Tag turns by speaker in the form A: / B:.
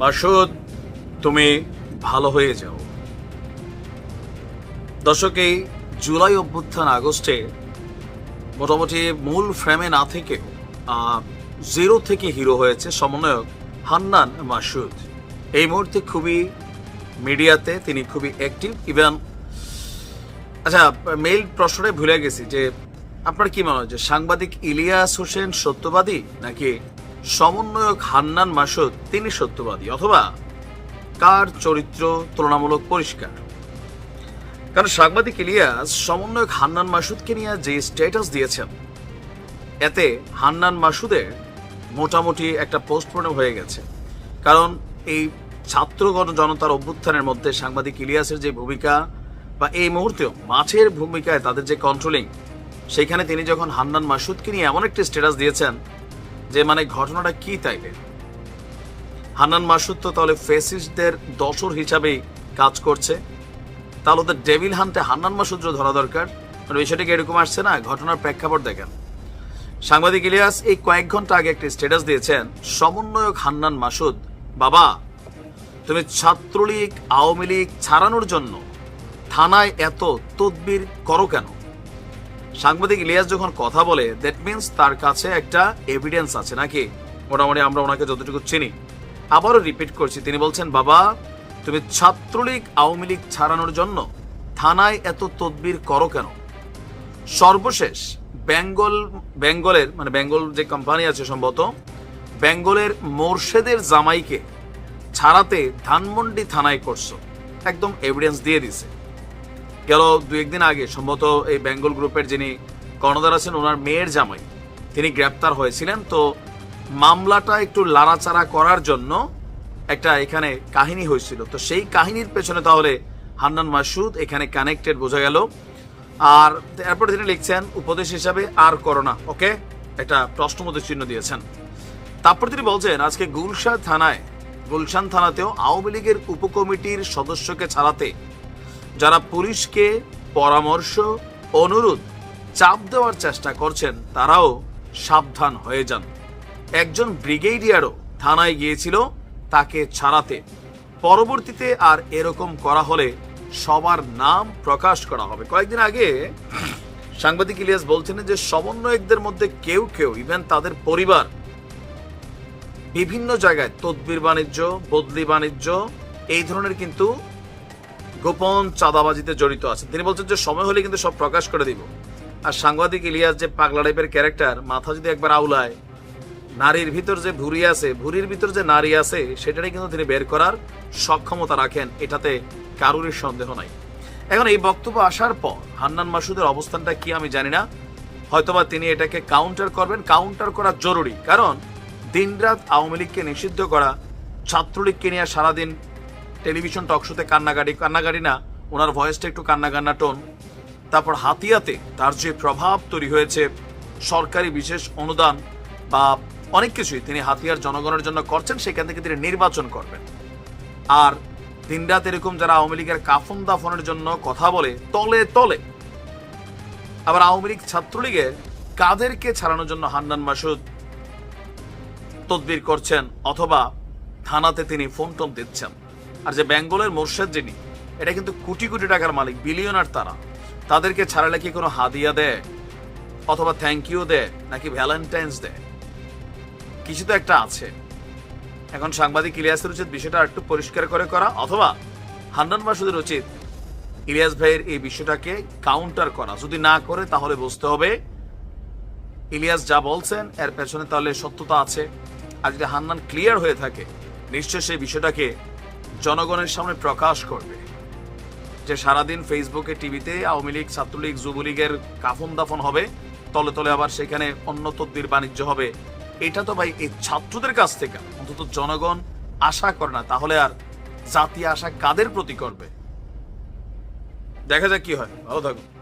A: মাসুদ, তুমি ভালো হয়ে যাও। দর্শক, এই জুলাই অভ্যুত্থান আগস্টে মোটামুটি মূল ফ্রেমে না থেকে জিরো থেকে হিরো হয়েছে সমন্বয়ক হান্নান মাসুদ। এই মুহূর্তে খুবই মিডিয়াতে তিনি খুবই অ্যাক্টিভ ইভেন আচ্ছা মেইল প্রশ্নে ভুলে গেছি যে, আপনার কি মনে হয় যে সাংবাদিক ইলিয়াস হোসেন সত্যবাদী নাকি সমন্বয়ক হান্নান মাসুদ, তিনি সত্যবাদী, অথবা কার চরিত্র তুলনামূলক পরিষ্কার? কারণ সাংবাদিক ইলিয়াস, সমন্বয়ক হান্নান মাসুদকে নিয়ে যে স্ট্যাটাস দিয়েছেন, এতে হান্নান মাসুদের মোটামুটি একটা পোস্টমর্টম হয়ে গেছে। কারণ এই ছাত্রগণ জনতার অভ্যুত্থানের মধ্যে সাংবাদিক ইলিয়াসের যে ভূমিকা, বা এই মুহূর্তেও মাছের ভূমিকায় তাদের যে কন্ট্রোলিং সেখানে তিনি যখন হান্নান মাসুদকে নিয়ে এমন একটি স্ট্যাটাস দিয়েছেন যে মানে ঘটনাটা কি তাইলে? হান্নান মাসুদ তো তাহলে ফেসিস্টদের দশর হিসাবেই কাজ করছে। তাহলে ওদের ডেভিল হান্টে হান্নান মাসুদ্র ধরা দরকার। মানে বিষয়টা কি এরকম আসছে না? ঘটনার প্রেক্ষাপট দেখেন। সাংবাদিক ইলিয়াস, এই কয়েক ঘণ্টা আগে একটি স্ট্যাটাস দিয়েছেন, সমন্বয়ক হান্নান মাসুদ, বাবা, তুমি ছাত্রলীগ, আওয়ামী লীগ ছাড়ানোর জন্য থানায় এত তদবির করো কেন? সাংবাদিক ইলিয়াস যখন কথা বলে দ্যাট মিন্স তার কাছে একটা এভিডেন্স আছে নাকি? মোটামুটি আমরা ওনাকে যতটুকু চিনি। আবারও রিপিট করছি, তিনি বলছেন, বাবা, তুমি ছাত্রলীগ, আওয়ামী লীগ ছাড়ানোর জন্য থানায় এত তদবির করো কেন? সর্বশেষ, বেঙ্গল, বেঙ্গলের মানে বেঙ্গল যে কোম্পানি আছে সম্ভবত, বেঙ্গলের মোর্শেদের জামাইকে ছাড়াতে ধানমন্ডি থানায় করছ। একদম এভিডেন্স দিয়ে দিছে। গেল দু একদিন আগে, সম্ভবত এই বেঙ্গল গ্রুপের যিনি কর্ণধার আছেন, ওনার মেয়ের জামাই, তিনি গ্রেপ্তার হয়েছিলেন। তো মামলাটা একটু লাড়াচাড়া করার জন্য একটা এখানে কাহিনী হয়েছিল। তো সেই কাহিনীর পেছনে তাহলে হান্নান মাসুদ এখানে কানেক্টেড বোঝা গেল। আর এরপর তিনি লিখছেন, উপদেশ হিসাবে আর করোনা ওকে? একটা প্রশ্নমত চিহ্ন দিয়েছেন। তারপর তিনি বলছেন, আজকে গুলশান থানায়, গুলশান থানাতেও আওয়ামী লীগের উপকমিটির সদস্যকে ছাড়াতে যারা পুলিশকে পরামর্শ অনুরোধ চাপ দেওয়ার চেষ্টা করছেন, তারাও সাবধান হয়ে যান। একজন ব্রিগেডিয়ারও থানায় গিয়েছিল তাকে ছাড়াতে। পরবর্তীতে আর এরকম করা হলে সবার নাম প্রকাশ করা হবে। কয়েকদিন আগে সাংবাদিক ইলিয়াস বলছিলেন যে, সমন্বয়কদের মধ্যে কেউ কেউ, ইভেন তাদের পরিবার, বিভিন্ন জায়গায় তদবির বাণিজ্য, বদলি বাণিজ্য, এই ধরনের কিন্তু গোপন চাঁদাবাজিতে জড়িত আছে। তিনি বলছেন যে, সময় হলে কিন্তু সব প্রকাশ করে দিব। আর সাংবাদিক ইলিয়াস যে পাগলা টাইপের ক্যারেক্টার, মাথা যদি একবার আউলায়, নারীর ভিতর যে ভুরি আছে ভুরির ভিতর যে নারী আছে, সেটারই কিন্তু তিনি বের করার সক্ষমতা রাখেন, এটাতে কারুরই সন্দেহ নাই। এখন এই বক্তব্য আসার পর হান্নান মাসুদের অবস্থানটা কি আমি জানি না। হয়তোবা তিনি এটাকে কাউন্টার করবেন। কাউন্টার করা জরুরি। কারণ দিনরাত আওয়ামী লীগকে নিষিদ্ধ করা, ছাত্রলীগকে নিয়ে সারাদিন টেলিভিশন টকশোতে কান্নাকাটি কান্নাকাটি না, ওনার ভয়েসটা একটু কান্না কান্না টোন তারপর হাতিয়াতে তার যে প্রভাব তৈরি হয়েছে, সরকারি বিশেষ অনুদান বা অনেক কিছুই তিনি হাতিয়ার জনগণের জন্য করছেন, সেখান থেকে তিনি নির্বাচন করবেন। আর দিনরাত এরকম যারা আওয়ামী লীগের কাফন দাফনের জন্য কথা বলে, তলে তলে, আবার আওয়ামী লীগ ছাত্রলীগের কাদেরকে ছাড়ানোর জন্য হান্নান মাসুদ তদবির করছেন, অথবা থানাতে তিনি ফোন টোন দিচ্ছেন। আর যে বেঙ্গলের মোর্শেদ যিনি, এটা কিন্তু কোটি কোটি টাকার মালিক, বিলিয়নার তারা। তাদেরকে ছাড়ালে কি কোনো হাদিয়া দেয়? অথবা থ্যাংক ইউ দেয়, নাকি ভ্যালেন্টাইন্স দেয়? কিছু তো একটা আছে। এখন সাংবাদিক ইলিয়াসের উচিত বিষয়টা একটু পরিষ্কার করে করা, অথবা হান্নান মাসুদের উচিত ইলিয়াস ভাইয়ের এই বিষয়টাকে কাউন্টার করা। যদি না করে, তাহলে বুঝতে হবে, ইলিয়াস যা বলছেন, এর পেছনে তাহলে সত্যতা আছে। আর যদি হান্নান ক্লিয়ার হয়ে থাকে নিশ্চয় সেই বিষয়টাকে জনগণের সামনে প্রকাশ করবে। যে সারাদিন ফেসবুকে, টিভিতে আওয়ামী লীগ, ছাত্রলীগ, যুবলীগের কাফন দাফন হবে, তলে তলে আবার সেখানে অন্য তদ্বির বাণিজ্য হবে, এটা তো ভাই এই ছাত্রদের কাছ থেকে অন্তত জনগণ আশা করে না, তাহলে আর জাতি আশা কাদের প্রতি করবে? দেখা যাক কি হয়। ভালো থাকুন।